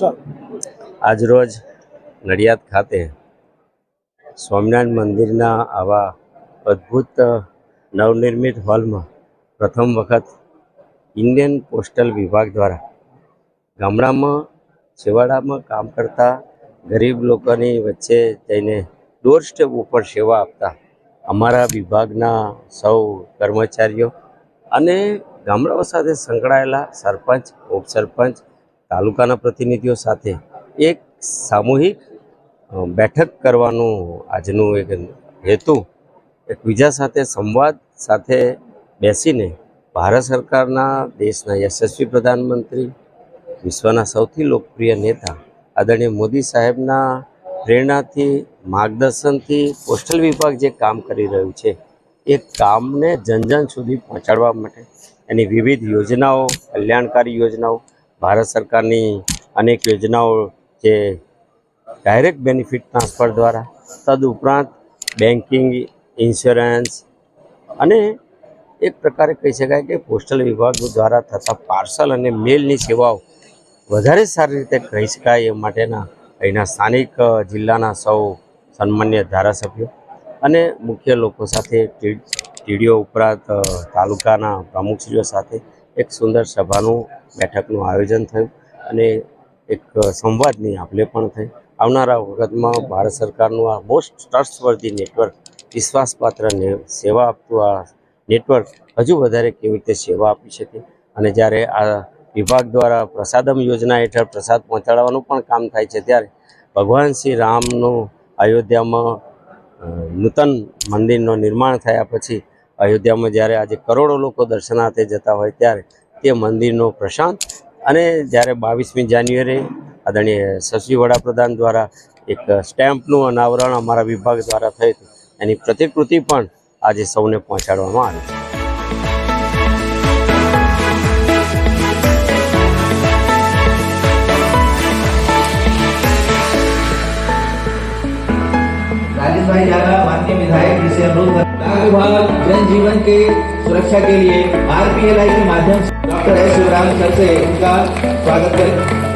આજરોજ નડિયાદ ખાતે સ્વામિનારાયણ મંદિરના આવા અદ્ભુત નવનિર્મિત હોલમાં પ્રથમ વખત ઇન્ડિયન પોસ્ટલ વિભાગ દ્વારા ગામડામાં, છેવાડામાં કામ કરતા ગરીબ લોકોની વચ્ચે જઈને ડોર સ્ટેપ ઉપર સેવા આપતા અમારા વિભાગના સૌ કર્મચારીઓ અને ગામડાઓ સાથે સંકળાયેલા સરપંચ, ઉપસરપંચ તાલુકાના પ્રતિનિધિઓ સાથે એક સામૂહિક બેઠક કરવાનું આજનું એક હેતુ. એકબીજા સાથે સંવાદ સાથે બેસીને ભારત સરકારના દેશના યશસ્વી પ્રધાનમંત્રી, વિશ્વના સૌથી લોકપ્રિય નેતા આદરણીય મોદી સાહેબના પ્રેરણાથી, માર્ગદર્શનથી પોસ્ટલ વિભાગ જે કામ કરી રહ્યું છે, એ કામને જન જન સુધી પહોંચાડવા માટે એની વિવિધ યોજનાઓ, કલ્યાણકારી યોજનાઓ ભારત સરકારની અનેક યોજનાઓ જે ડાયરેક્ટ બેનિફિટ ટ્રાન્સફર દ્વારા તદ ઉપરાંત બેન્કિંગ ઇન્સ્યોરન્સ અને એક પ્રકારે કહી શકાય કે પોસ્ટલ વિભાગ દ્વારા થતા પાર્સલ અને મેલની સેવાઓ વધારે સારી રીતે કહી શકાય એ માટેના અહીંના સ્થાનિક જિલ્લાના સૌ સન્માન્ય ધારાસભ્યો અને મુખ્ય લોકો સાથે ટીડીઓ ઉપરાંત તાલુકાના પ્રમુખશ્રીઓ સાથે એક સુંદર સભાનું બેઠકનું આયોજન થયું અને એક સંવાદની આપલે પણ થઈ. આવનારા વખતમાં ભારત સરકારનું આ મોસ્ટ ટ્રસ્ટવર્ધી નેટવર્ક, વિશ્વાસપાત્ર સેવા આપતું આ નેટવર્ક હજુ વધારે કેવી રીતે સેવા આપી શકે અને જ્યારે આ વિભાગ દ્વારા પ્રસાદમ યોજના હેઠળ પ્રસાદ પહોંચાડવાનું પણ કામ થાય છે ત્યારે ભગવાન શ્રી રામનું અયોધ્યામાં નૂતન મંદિરનું નિર્માણ થયા પછી અયોધ્યામાં જ્યારે આજે કરોડો લોકો દર્શનાર્થે જતા હોય ત્યારે તે મંદિરનો પ્રશાંત અને જ્યારે બાવીસમી જાન્યુઆરી આદરણીય સચિવ વડાપ્રધાન દ્વારા એક સ્ટેમ્પનું અનાવરણ અમારા વિભાગ દ્વારા થયું હતું. એની પ્રતિકૃતિ પણ આજે સૌને પહોંચાડવામાં આવી છે. રાજેશભાઈ ઝાલા ભારતીય વિધાયક વિશે અનુરોધ से अनुरोध कर डाक विभाग जन जीवन के सुरक्षा के लिए आरपीएलआई के माध्यम से डॉक्टर एस शिवराम सर से उनका स्वागत करें